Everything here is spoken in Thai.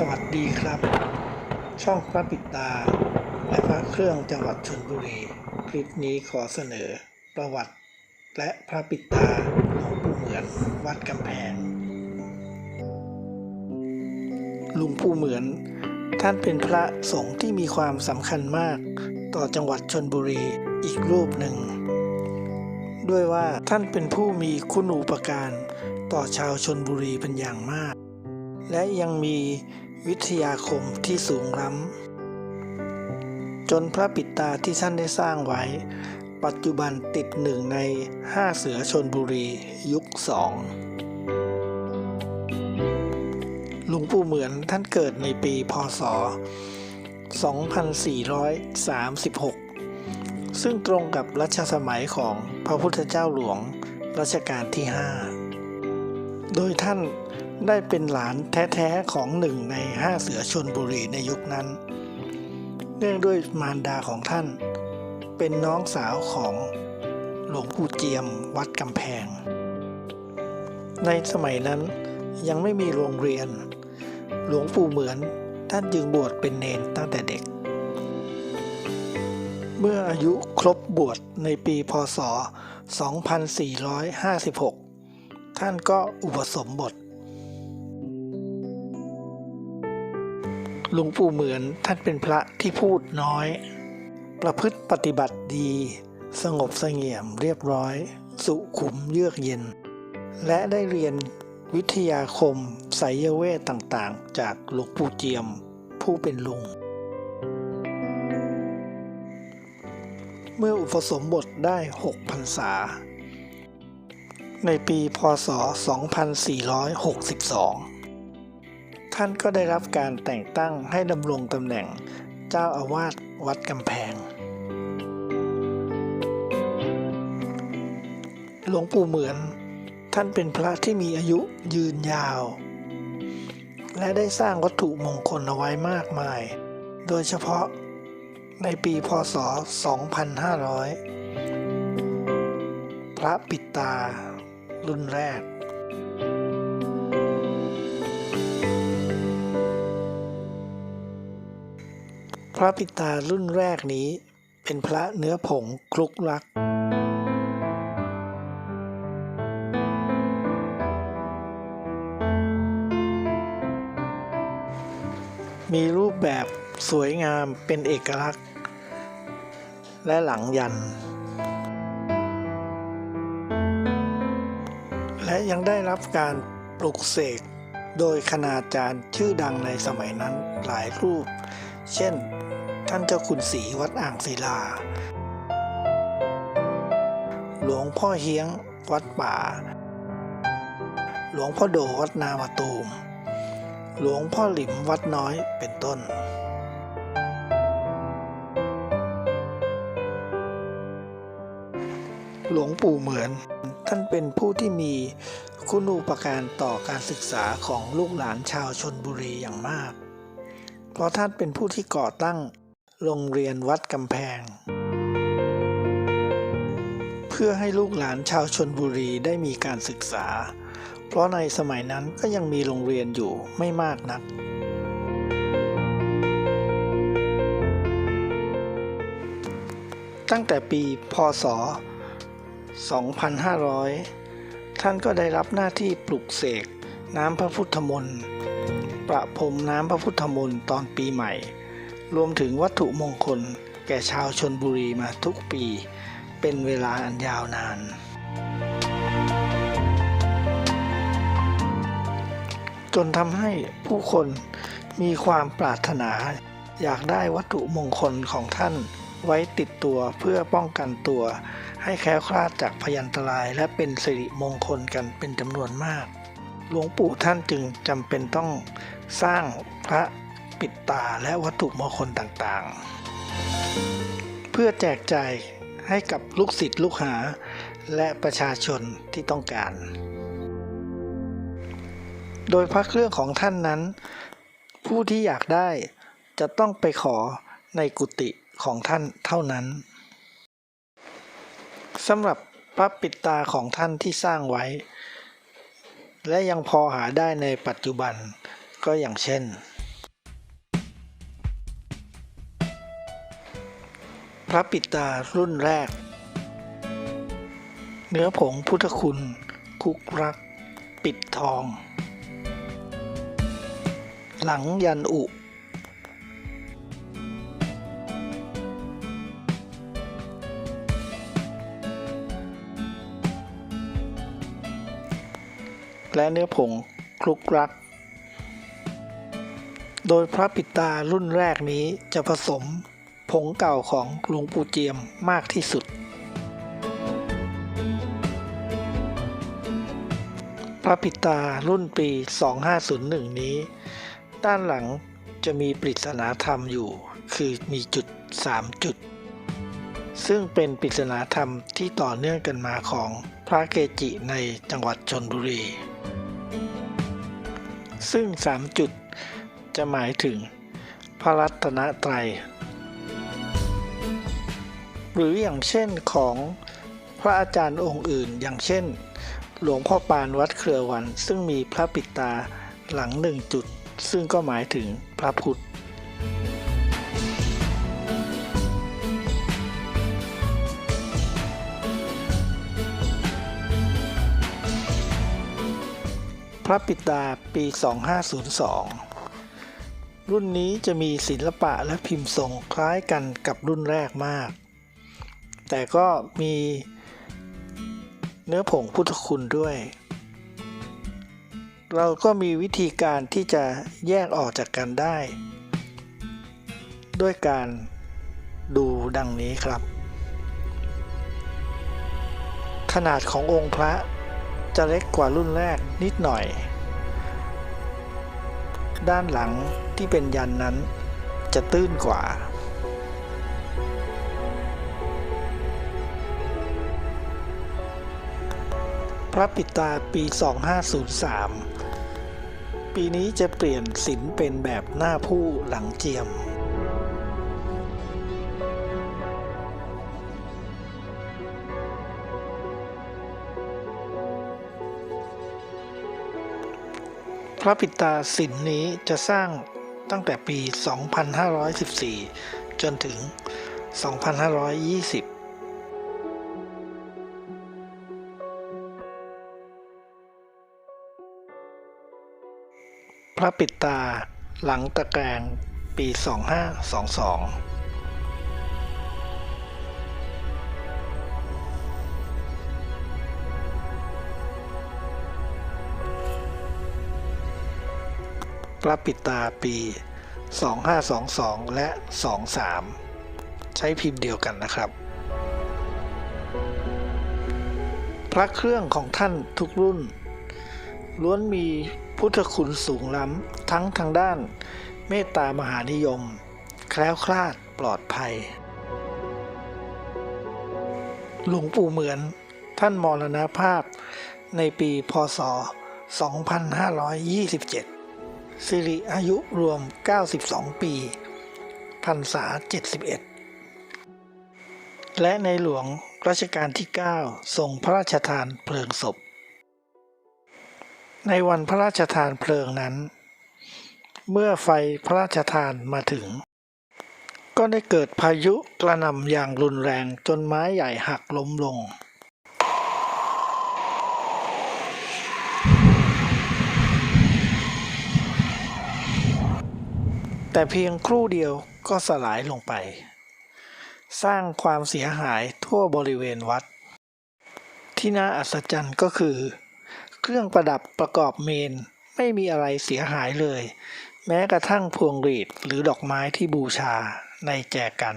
สวัสดีครับ ช่องพระปิดตา และพระเครื่องจังหวัดชลบุรี คลิปนี้ขอเสนอ ประวัติ และพระปิดตาหลวงปู่เหมือนวัดกำแพงลุงปู่เหมือน ท่านเป็นพระสงฆ์ที่มีความสำคัญมาก ต่อจังหวัดชนบุรีอีกรูปหนึ่ง ด้วยว่าท่านเป็นผู้มีคุณูปการต่อชาวชนบุรีเป็นอย่างมากและยังมี วิทยาคมที่สูงล้ำ จนพระปิตาที่ท่านได้สร้างไว้ ปัจจุบันติดหนึ่งในห้าเสือชนบุรียุคสองหลวงปู่เหมือนท่านเกิดในปีพศ 2436 ซึ่งตรงกับรัชสมัยของพระพุทธเจ้าหลวงรัชกาลที่ 5 โดยท่าน ได้เป็นหลานแท้ๆของหนึ่งในห้าเสือชนบุรีในยุคนั้น เนื่องด้วยมารดาของท่าน เป็นน้องสาวของหลวงปู่เจียมวัดกำแพง ในสมัยนั้นยังไม่มีโรงเรียน หลวงปู่เหมือนท่านจึงบวชเป็นเนนตั้งแต่เด็ก เมื่ออายุครบบวชในปีพศ 2456 ท่านก็อุปสมบท หลวงปู่เหมือนท่านเป็นพระที่พูดน้อย ประพฤติปฏิบัติดี สงบเสงี่ยมเรียบร้อย สุขุมเยือกเย็น และได้เรียนวิทยาคมไสยเวทต่างๆ จากหลวงปู่เจียมผู้เป็นลุง เมื่ออุปสมบทได้6พรรษา ในปีพศ 2462 ท่านก็ได้รับการแต่งตั้งให้ดำรงตำแหน่งเจ้าอาวาสวัดกำแพง หลวงปู่เหมือนท่านเป็นพระที่มีอายุยืนยาว และได้สร้างวัตถุมงคลเอาไว้มากมาย โดยเฉพาะในปีพศ 2500 พระปิดตารุ่นแรก พระปิตารุ่นแรกนี้เป็นพระเนื้อผงคลุกรัก มีรูปแบบสวยงามเป็นเอกลักษณ์ และหลังยัน และยังได้รับการปลุกเสกโดยคณาจารย์ชื่อดังในสมัยนั้นหลายรูป เช่น ท่านเจ้าคุณศรีวัดอ่างศิลา หลวงพ่อเฮียงวัดป่า หลวงพ่อโดวัดนามาตูม หลวงพ่อหลิมวัดน้อยเป็นต้นหลวงปู่เหมือน ท่านเป็นผู้ที่มีคุณูปการต่อการศึกษาของลูกหลานชาวชนบุรีอย่างมาก เพราะท่านเป็นผู้ที่ก่อตั้งโรงเรียนวัดกำแพง เพื่อให้ลูกหลานชาวชนบุรีได้มีการศึกษา เพราะในสมัยนั้นก็ยังมีโรงเรียนอยู่ไม่มากนัก ตั้งแต่ปีพศ 2500 ท่านก็ได้รับหน้าที่ปลุกเสกน้ำพระพุทธมนต์ ประพรมน้ำพระพุทธมนต์ตอนปีใหม่ รวมถึงวัตถุมงคลแก่ชาวชนบุรีมาทุกปี เป็นเวลาอันยาวนาน จนทำให้ผู้คนมีความปรารถนา อยากได้วัตถุมงคลของท่านไว้ติดตัวเพื่อป้องกันตัว ให้แคล้วคลาดจากพยันตรายและเป็นสิริมงคลกันเป็นจำนวนมาก หลวงปู่ท่านจึงจำเป็นต้อง สร้างพระปิดตาและวัตถุมงคลต่างๆ เพื่อแจกจ่ายให้กับลูกศิษย์ลูกหา และประชาชนที่ต้องการ โดยพระเครื่องของท่านนั้น ผู้ที่อยากได้จะต้องไปขอในกุฏิของท่านเท่านั้นสำหรับพระปิดตาของท่านที่สร้างไว้ และยังพอหาได้ในปัจจุบัน ก็อย่างเช่น พระปิตารุ่นแรก เนื้อผงพุทธคุณ คุกรัก ปิดทอง หลังยันอุและเนื้อผงคลุกรัก โดยพระปิตารุ่นแรกนี้จะผสมผงเก่าของหลวงปู่เจียมมากที่สุด พระปิตารุ่นปี 2501 นี้ ด้านหลังจะมีปริศนาธรรมอยู่ คือมีจุด 3 จุด ซึ่งเป็นปริศนาธรรมที่ต่อเนื่องกันมาของพระเกจิในจังหวัดชนบุรี ซึ่ง 3 จุด จะหมายถึงพระรัตนตรัย หรืออย่างเช่นของพระอาจารย์องค์อื่น อย่างเช่น หลวงพ่อปานวัดเครือวัน ซึ่งมีพระปิดตาหลังหนึ่งจุด ซึ่งก็หมายถึงพระพุทธพระปิดตาปี 2502 รุ่นนี้จะมีศิลปะและพิมพ์ทรงคล้ายกันกับรุ่นแรกมาก แต่ก็มีเนื้อผงพุทธคุณด้วย เราก็มีวิธีการที่จะแยกออกจากกันได้ ด้วยการดูดังนี้ครับ ขนาดขององค์พระจะเล็กกว่ารุ่นแรกนิดหน่อย ด้านหลังที่เป็นยันนั้นจะตื้นกว่า พระปิตาปี 2503 ปีนี้จะเปลี่ยนศิลเป็นแบบหน้าผู้หลังเจียม ระปิตาศิลป์นี้จะสร้างตั้งแต่ปี 2514 จนถึง 2520พระปิดตาหลังตะแกรงปี 2522 พระปิตาปี 2522 และ 23 ใช้พิมพ์เดียวกันนะครับ พระเครื่องของท่านทุกรุ่น ล้วนมีพุทธคุณสูงล้ำ ทั้งทางด้านเมตตามหานิยม แคล้วคลาดปลอดภัย หลวงปู่เหมือนท่านมรณภาพในปีพศ 2527 สิริอายุรวม 92 ปี พรรษา 71 และในหลวงรัชกาลที่ 9 ทรงพระราชทานเพลิงศพ ในวันพระราชทานเพลิงนั้น เมื่อไฟพระราชทานมาถึง ก็ได้เกิดพายุกระหน่ำอย่างรุนแรงจนไม้ใหญ่หักล้มลง แต่เพียงครู่เดียวก็สลายลงไป สร้างความเสียหายทั่วบริเวณวัด ที่น่าอัศจรรย์ก็คือ เครื่องประดับประกอบเมนไม่มีอะไรเสียหายเลย แม้กระทั่งพวงหรีดหรือดอกไม้ที่บูชาในแจกัน